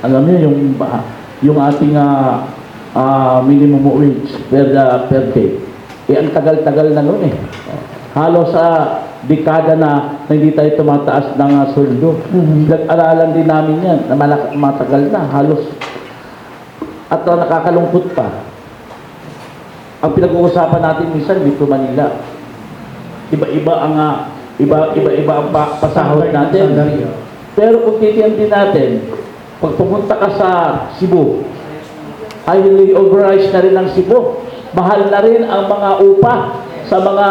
alam niyo yung yung ating ah, ah, minimum wage per ah, per day. Eh ang tagal-tagal na noon eh. Halos sa dekada na na hindi tayo tumataas ng ah, sweldo. Nag-aralan din namin yan na malak- matagal na. Halos at ah, nakakalungkot pa. Ang pinag-uusapan natin minsan dito Manila. Iba-iba ang ah, iba iba-iba ang pa- pasahod natin. Pero kung titiyan din natin, pag pumunta ka sa Cebu, highly overrized na rin ang Cebu. Mahal na rin ang mga upa sa mga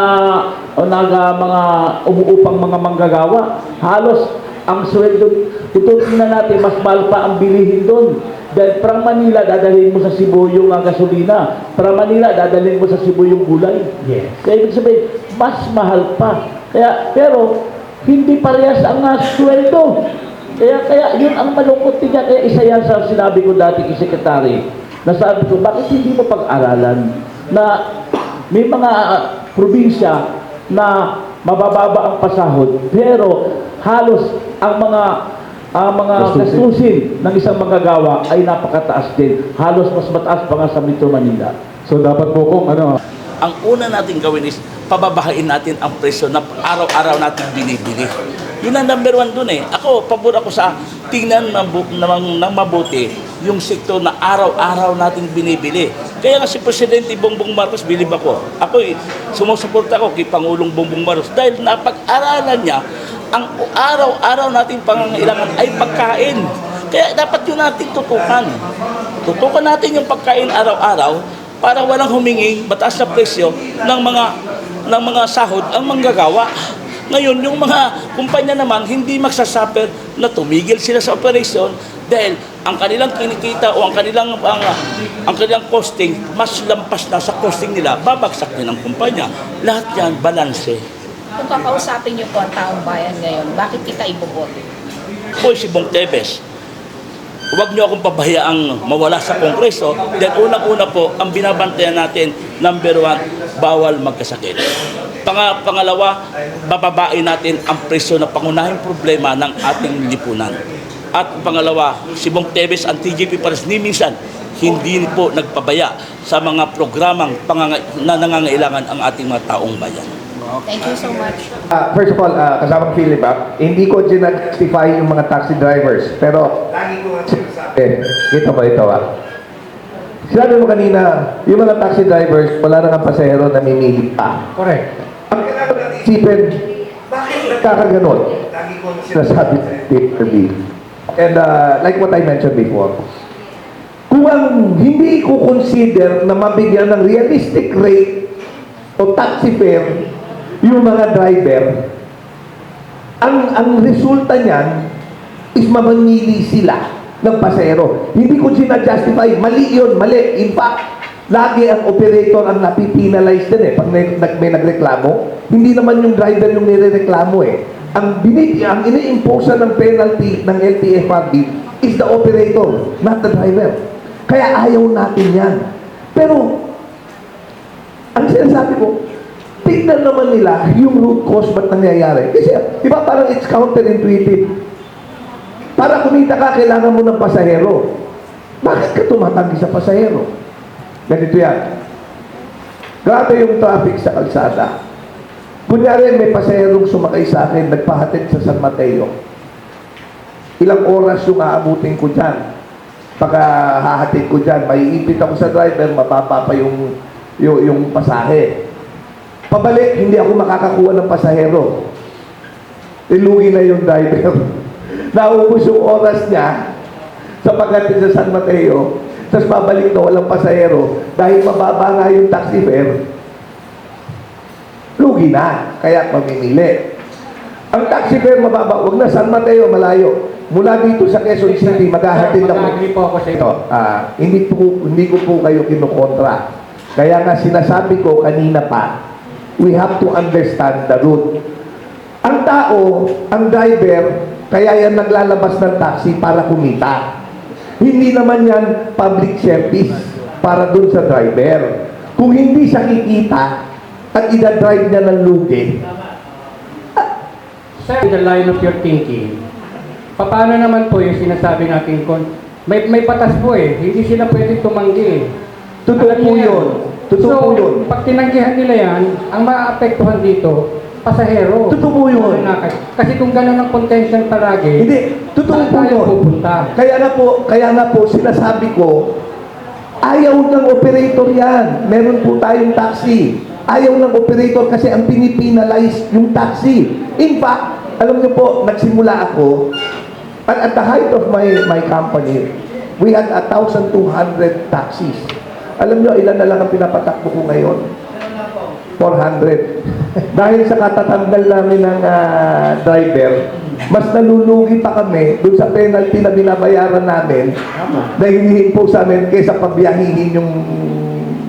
o naga, mga umuupang mga manggagawa. Halos ang sweldo, tututin na natin, mas mahal pa ang bilihin doon. Dahil from Manila, dadalhin mo sa Cebu yung uh, gasolina. From Manila, dadalhin mo sa Cebu yung gulay. Yes. Kaya ibig sabihin, mas mahal pa. Kaya, pero, hindi parehas ang uh, sweldo. Kaya, kaya, yun ang malungkot niya. Kaya isa yan sa sinabi ko dati kay Secretary, na sabi ko, bakit hindi mo pag-aralan na may mga uh, probinsya na mabababa ang pasahod, pero halos ang mga ang mga gastusin ng isang manggagawa ay napakataas din. Halos mas mataas pa nga sa Metro Manila. So dapat po kung ano, Ang una natin gawin is pababahain natin ang presyo na araw-araw natin binibili. Yun ang number one dun eh. Ako, pabor ako sa tingnan ng, ng, ng mabuti yung sektor na araw-araw natin binibili. Kaya nga si Presidente Bongbong Marcos, bilib ako. Ako sumusuporta ako kay Pangulong Bongbong Marcos dahil napag-aralan niya ang araw-araw nating pangangailangan ay pagkain. Kaya dapat yun natin tutukan. Tutukan natin yung pagkain araw-araw para walang humingi mataas na presyo ng mga ng mga sahod ang manggagawa. Ngayon, yung mga kumpanya naman hindi magsasuffer na tumigil sila sa operation dahil ang kanilang kinikita o ang kanilang ang, ang kanilang costing mas lampas na sa costing nila, babagsak din ang kumpanya. Lahat yan, balanse. Kung kakausapin niyo po ang taong bayan ngayon, bakit kita iboboto? Hoy, si Bong Tebes, huwag niyo akong pabahayaang mawala sa Kongreso dahil unang-una po, ang binabantayan natin, number one, bawal magkasakit. Panga, pangalawa, bababain natin ang presyo na pangunahing problema ng ating lipunan. At pangalawa, si Bong Tebes, ang TGP Pares ni minsan, hindi po nagpabaya sa mga programang na nangangailangan ang ating mga taong bayan. Thank you so much. Ah, first of all, uh, kasama Philip, ah, hindi ko ginag-justify yung mga taxi drivers. Pero, lagi ko nga sinasabi, ito ba ito ah. Sinabi mo kanina, yung mga taxi drivers, wala na nga pasahero na mimili pa. correct. Ang kailangan natin isipin, bakit nagkakaganon? Sinasabi sa Mr. B. And uh, like what I mentioned before, kung ang hindi ko consider na mabigyan ng realistic rate o taxi fare yung mga driver, ang ang resulta niyan is mamamili sila ng pasahero. Hindi ko sinadjustify. Mali yun, mali. In fact, lagi ang operator ang napipinalize din eh. Pag may, may nagreklamo, hindi naman yung driver yung nirereklamo eh. Ang, binib, ang ini-impose ng penalty ng LTFRB is the operator, not the driver. Kaya ayaw natin yan. Pero, ang sinasabi ko, tignan naman nila yung root cause ba't nangyayari. Kasi, di ba parang it's counterintuitive. Para kumita ka, kailangan mo ng pasahero. Bakit ka tumatanggi sa pasahero? Ganito yan. Grabe yung traffic sa kalsada. Kunyari, may pasaherong sumakay sa akin, nagpahatid sa San Mateo. Ilang oras yung aabutin ko dyan. Pagka hahatid ko dyan, may ipit ako sa driver, mababa pa yung, yung, yung pasahe. Pabalik, hindi ako makakakuha ng pasahero. Ilugi na yung driver. Naubos yung oras niya sa pagdating sa San Mateo, tapos babalik na walang pasahero dahil mababa nga yung taxi fare. Lugi na, kaya mamimili. Ang taxi fare mababa, wag na San Mateo, malayo. Mula dito sa Quezon City, maghahatid ako. Mag-agree po ako sa ito. Ito, ah, hindi, po, hindi ko po kayo kinukontra. Kaya nga sinasabi ko kanina pa, we have to understand the route. Ang tao, ang driver, kaya yan naglalabas ng taxi para kumita. Hindi naman yan public service para dun sa driver. Kung hindi siya kikita at ida-drive niya ng lugi, Sir, in the line of your thinking, paano naman po yung sinasabi natin kon May, may batas po eh. Hindi sila pwede tumanggi eh. Totoo Alam po niyo yun. Totoo so, po yun. pag tinanggihan nila yan, ang maapektuhan dito, pasahero. Totoo po yun. Kasi kung gano'n ang contention palagi, Hindi, totoo po yun. pupunta? Kaya nga po, kaya nga po sinasabi ko, ayaw ng operator yan. Meron po tayong taxi. Ayaw ng operator kasi ang pinipinalize yung taxi. In fact, alam niyo po, nagsimula ako, at at the height of my my company, we had 1,200 taxis. Alam niyo, ilan na lang ang pinapatakbo ko ngayon? 400. Dahil sa katatanggal namin ng ah, driver, mas nalulugi pa kami dun sa penalty na binabayaran namin na hinihin po sa amin kaysa pabiyahihin yung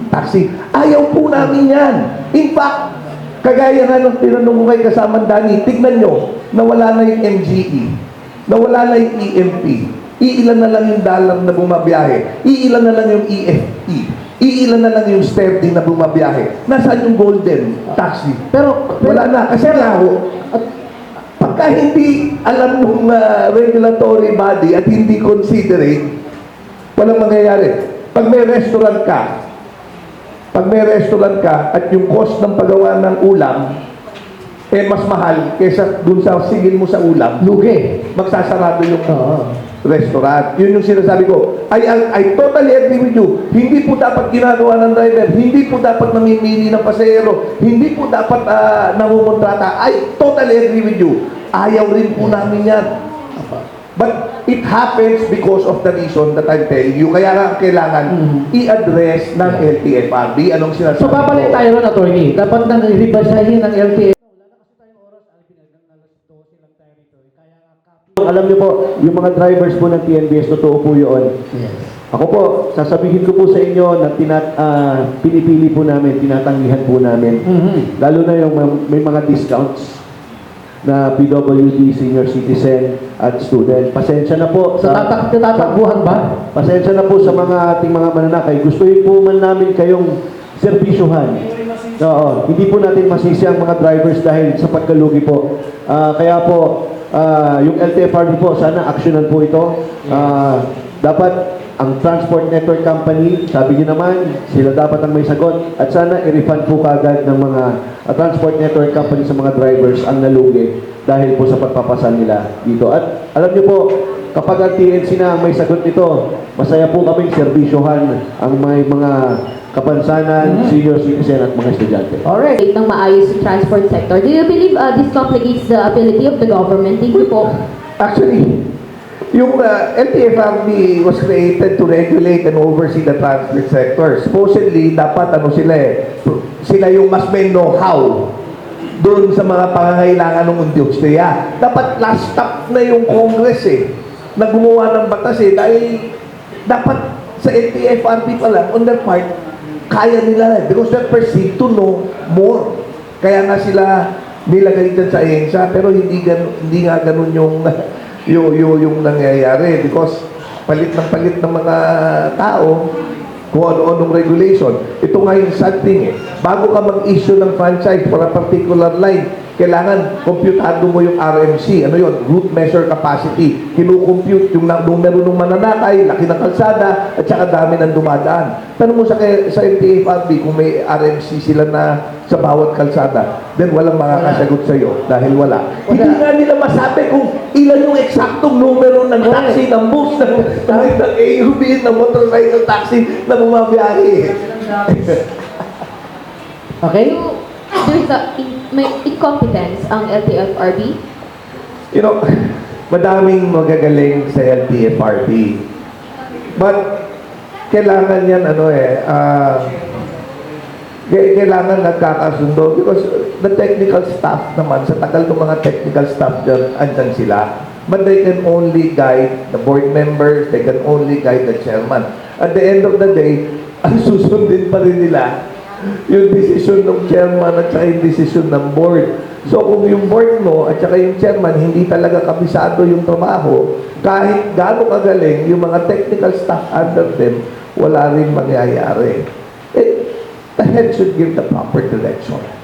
taxi. Ayaw po namin yan. In fact, kagaya nga nung tinanong ko kay kasamang Dani, tignan nyo, nawala na yung MGE, nawala na yung EMP, iilan na lang yung dollar na bumabiyahe, iilan na lang yung EFE, iilan na lang yung Sterling na bumabiyahe. Nasaan yung golden taxi? Pero, Wala na. Kasi ho, at pagka hindi alam ng regulatory body at hindi considerate, walang mangyayari. Pag may restaurant ka, pag may restaurant ka at yung cost ng paggawa ng ulam, eh mas mahal kaysa dun sa singil mo sa ulam, lugi. Magsasarado yung restaurant. Yun yung sinasabi ko. I, I, I totally agree with you. Hindi po dapat ginagawa ng driver. Hindi po dapat namimili ng pasahero. Hindi po dapat uh, nangungontrata. I totally agree with you. Ayaw rin po namin yan. But it happens because of the reason that I'm telling you. Kaya nga kailangan i-address ng LTFRB. Anong sinasabi So babalik ko? tayo ron, attorney. Dapat nang rebasahin ng LTA. Alam niyo po, yung mga drivers po ng TNBS, totoo po yun. Ako po, sasabihin ko po sa inyo na tinat, ah, pinipili po namin, tinatanggihan po namin. Mhm. Lalo na yung may- may mga discounts na PWD, senior citizen, at student. Pasensya na po. Sa tatak tatakbuhan ba? Pasensya na po sa mga ating mga mananakay. Gustuhin po man namin kayong serbisyuhan. Oo, hindi po natin masisi ang mga drivers dahil sa pagkalugi po. Ah, kaya po, ah, yung LTFRB po, sana aksyonan po ito. Ah, dapat ang Transport Network Company, sabi niyo naman, sila dapat ang may sagot. At sana i-refund po kagad ng mga ah, Transport Network Company sa mga drivers ang nalugi dahil po sa pagpapasan nila dito. At alam niyo po, kapag ang TNC na ang may sagot nito, masaya po kaming serbisyohan ang may mga kapansanan, senior citizen at mga estudyante. Alright. ng maayos sa transport sector. Do you believe uh, this complicates the ability of the government? Thank you po. Actually, yung uh, LTFRB was created to regulate and oversee the transport sector. Supposedly, dapat ano sila eh, sila yung mas may know-how doon sa mga pangangailangan ng industriya. Dapat last stop na yung Congress eh, na gumawa ng batas eh, dahil dapat sa LTFRB pa lang, on their part, kaya nila eh, because they're perceived to know more. Kaya nga sila nilagay dyan sa ENSA, pero hindi, gan, hindi nga ganun yung, yung, yung, yung nangyayari because palit ng palit ng mga tao kung ano-anong regulation. Ito nga yung sad thing eh. Bago ka mag-issue ng franchise for a particular line, kailangan komputado mo yung RMC. Ano yun? Route Measure Capacity. Kinukompute yung numero ng mananakay, laki ng kalsada, at saka dami ng dumadaan. Tanong mo sa, kay- sa MTFRB kung may RMC sila na sa bawat kalsada, then walang makakasagot sa iyo dahil wala. Hindi nga nila masabi kung ilan yung eksaktong numero ng taxi, ng bus, ng, ng, ng AUB, ng motorcycle taxi na bumabiyahe. Okay? In- may incompetence ang LTFRB. you know, madaming magagaling sa LTFRB. But, kailangan yan, ano eh, kaya- kailangan nagkakasundo because the technical staff naman, sa tagal ng mga technical staff dyan, andyan sila. But they can only guide the board members, they can only guide the chairman. At the end of the day, ang susundin pa rin nila yung decision ng chairman at saka yung decision ng board. So kung yung board mo at saka yung chairman hindi talaga kabisado yung trabaho, kahit gaano kagaling yung mga technical staff under them, wala rin mangyayari. Eh, the head should give the proper direction.